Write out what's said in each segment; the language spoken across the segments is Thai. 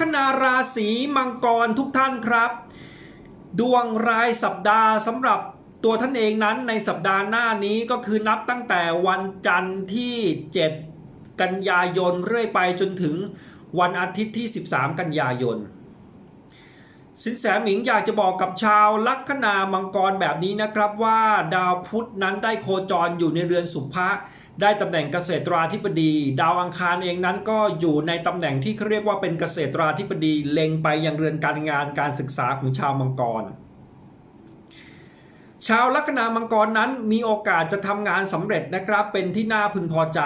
คนาราศีมังกรทุกท่านครับ ดวงรายสัปดาห์สำหรับตัวท่านเองนั้นในสัปดาห์หน้านี้ก็คือนับตั้งแต่วันจันทร์ที่ 7 กันยายนเรื่อยไปจนถึงวันอาทิตย์ที่ 13 กันยายน สินแสหมิงอยากจะบอกกับชาวลัคนามังกรแบบนี้นะครับว่าดาวพุธนั้นได้โคจรอยู่ในเรือนสุภะ ได้ตำแหน่งเกษตราธิบดี ดาวอังคารเองนั้นก็อยู่ในตำแหน่งที่เขาเรียกว่าเป็นเกษตราธิบดีเล็งไปยังเรือนการงานการศึกษาของชาวมังกร ชาวลัคนามังกรนั้นมีโอกาสจะทำงานสำเร็จนะครับเป็นที่น่าพึงพอใจ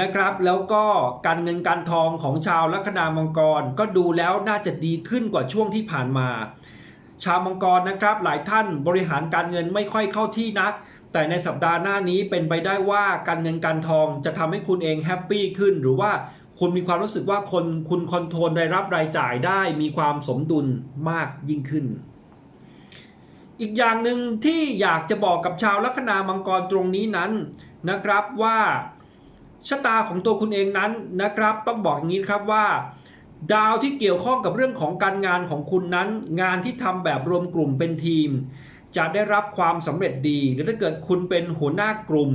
นะครับแล้วก็การเงินการทองของชาวลัคนามังกรก็ดูแล้วน่าจะดีขึ้นกว่าช่วงที่ผ่านมา ชาวมังกรนะครับหลายท่านบริหารการเงินไม่ค่อยเข้าที่นัก แต่ในสัปดาห์หน้านี้เป็นไปได้ว่าการเงินการทองจะทำให้คุณเองแฮปปี้ขึ้น หรือว่าคุณมีความรู้สึกว่าคนคุณคอนโทรลรายรับรายจ่ายได้มีความสมดุลมากยิ่งขึ้น อีกอย่างหนึ่งที่อยากจะบอกกับชาวลัคนามังกรตรงนี้นั้นนะครับว่าชะตาของตัวคุณเองนั้นนะครับ ต้องบอกอย่างนี้ครับว่า ดาวที่เกี่ยวข้องกับเรื่องของการงานของคุณนั้น งานที่ทำแบบรวมกลุ่มเป็นทีม จะได้รับความสำเร็จดีหรือถ้าเกิดคุณเป็นหัวหน้ากลุ่ม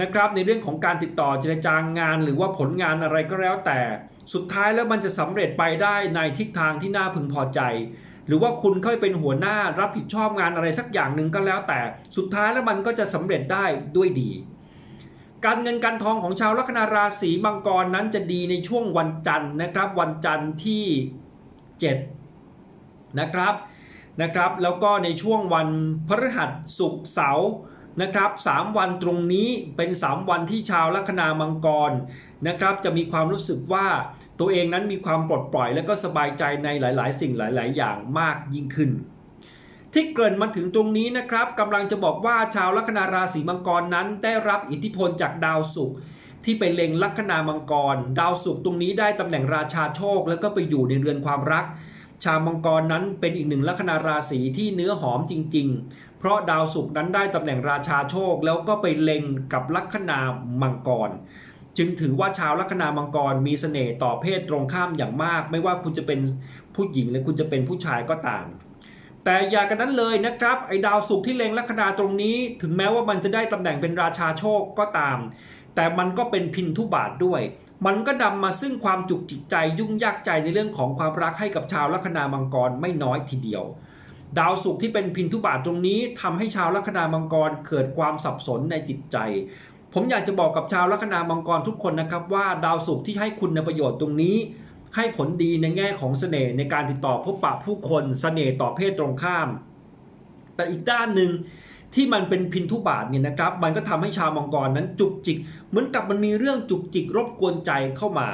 นะครับในเรื่องของการติดต่อเจรจางงาน หรือว่าผลงานอะไรก็แล้วแต่ สุดท้ายแล้วมันจะสำเร็จไปได้ในทิศทางที่น่าพึงพอใจ หรือว่าคุณเข้าไปเป็นหัวหน้ารับผิดชอบงานอะไรสักอย่างหนึ่งก็แล้วแต่ สุดท้ายแล้วมันก็จะสำเร็จได้ด้วยดี การเงินการทองของชาวลัคนาราศีมังกรนั้นจะดีในช่วงวันจันทร์นะครับ วันจันทร์ที่ 7 นะครับ นะครับ แล้วก็ในช่วงวันพฤหัสศุกร์เสาร์นะครับสามวันตรงนี้เป็น 3 วันที่ชาวลัคนามังกรนะครับ จะมีความรู้สึกว่าตัวเองนั้นมีความปลดปล่อย และก็สบายใจในหลาย ๆ สิ่งหลาย ๆ อย่างมากยิ่งขึ้น ที่เกริ่นมาถึงตรงนี้นะครับกำลังจะบอกว่าชาวลัคนาราศีมังกรนั้นได้รับอิทธิพลจากดาวศุกร์ที่ไปเล็งลัคนามังกร ดาวศุกร์ตรงนี้ได้ตำแหน่งราชาโชค แล้วก็ไปอยู่ในเรือนความรัก ชาวมังกรนั้นเป็นอีกหนึ่งลัคนาราศีที่เนื้อหอมจริง ๆ เพราะดาวศุกร์นั้นได้ตำแหน่งราชาโชค แล้วก็ไปเล็งกับลัคนามังกร จึงถือว่าชาวลัคนามังกรมีเสน่ห์ต่อเพศตรงข้ามอย่างมาก ไม่ว่าคุณจะเป็นผู้หญิงหรือคุณจะเป็นผู้ชายก็ตามแต่อย่ากันนั้นเลยนะครับไอ้ดาวศุกร์ที่เล็งลัคนาตรงนี้ ถึงแม้ว่ามันจะได้ตำแหน่งเป็นราชาโชคก็ตาม แต่มันก็เป็นพินทุบาทด้วย มันก็นำมาซึ่งความจุกจิกใจยุ่งยากใจในเรื่องของความรักให้กับชาวลัคนามังกรไม่น้อยทีเดียว ดาวศุกร์ที่เป็นพินทุบาทตรงนี้ทำให้ชาวลัคนามังกรเกิดความสับสนในจิตใจ ผมอยากจะบอกกับชาวลัคนามังกรทุกคนนะครับว่าดาวศุกร์ที่ให้คุณในประโยชน์ตรงนี้ ให้ผลดีในแง่ของเสน่ห์ในการติดต่อพบปะผู้คนเสน่ห์ต่อเพศตรงข้าม แต่อีกด้านหนึ่ง ที่มันเป็นพินทุบาทเนี่ยนะครับ มันก็ทำให้ชาวมังกรนั้นจุกจิก เหมือนกับมันมีเรื่องจุกจิกรบกวนใจเข้ามา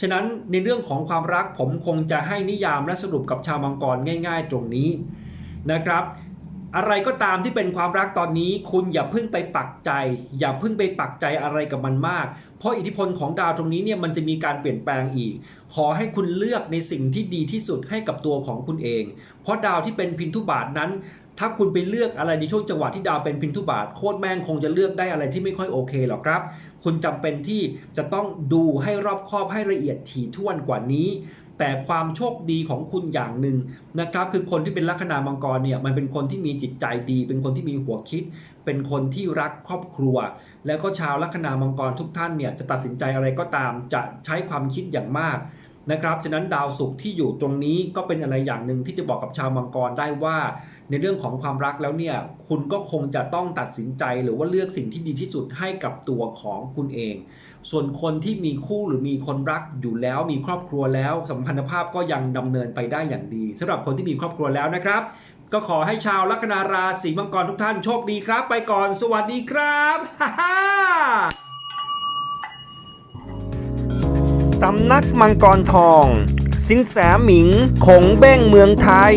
ฉะนั้นในเรื่องของความรักผมคงจะให้นิยามและสรุปกับชาวมังกรง่าย ๆ ตรงนี้นะครับ อะไรก็ตามที่เป็นความรักตอนนี้ คุณอย่าเพิ่งไปปักใจ อย่าเพิ่งไปปักใจอะไรกับมันมาก เพราะอิทธิพลของดาวตรงนี้เนี่ยมันจะมีการเปลี่ยนแปลงอีก ขอให้คุณเลือกในสิ่งที่ดีที่สุดให้กับตัวของคุณเอง เพราะดาวที่เป็นพินทุบาทนั้น ถ้าคุณไปเลือกอะไรในช่วงจังหวะที่ดาวเป็นพินทุบาท โคตรแม่งคงจะเลือกได้อะไรที่ไม่ค่อยโอเคหรอกครับ คุณจำเป็นที่จะต้องดูให้รอบคอบให้ละเอียดถี่ถ้วนกว่านี้ แต่ความโชคดีของคุณอย่างหนึ่งนะครับคือคนที่เป็นลัคนามังกรเนี่ยมันเป็นคนที่มีจิตใจดี เป็นคนที่มีหัวคิด เป็นคนที่รักครอบครัว แล้วก็ชาวลัคนามังกรทุกท่านเนี่ยจะตัดสินใจอะไรก็ตามจะใช้ความคิดอย่างมากนะครับฉะนั้นดาวศุกร์ที่อยู่ตรงนี้ก็เป็นอะไรอย่างหนึ่งที่จะบอกกับชาวมังกรได้ว่า ในเรื่องของความรักแล้วเนี่ยคุณก็คงจะต้องตัดสินใจหรือว่าเลือกสิ่งที่ดีที่สุดให้กับตัวของคุณเอง ส่วนคนที่มีคู่หรือมีคนรักอยู่แล้วมีครอบครัวแล้วสัมพันธภาพก็ยังดำเนินไปได้อย่างดีสำหรับคนที่มีครอบครัวแล้วนะครับ ก็ขอให้ชาวลัคนาราศีมังกรทุกท่านโชคดีครับ ไปก่อนสวัสดีครับสำนักมังกรทอง สินแสหมิงคงเบ้งเมืองไทย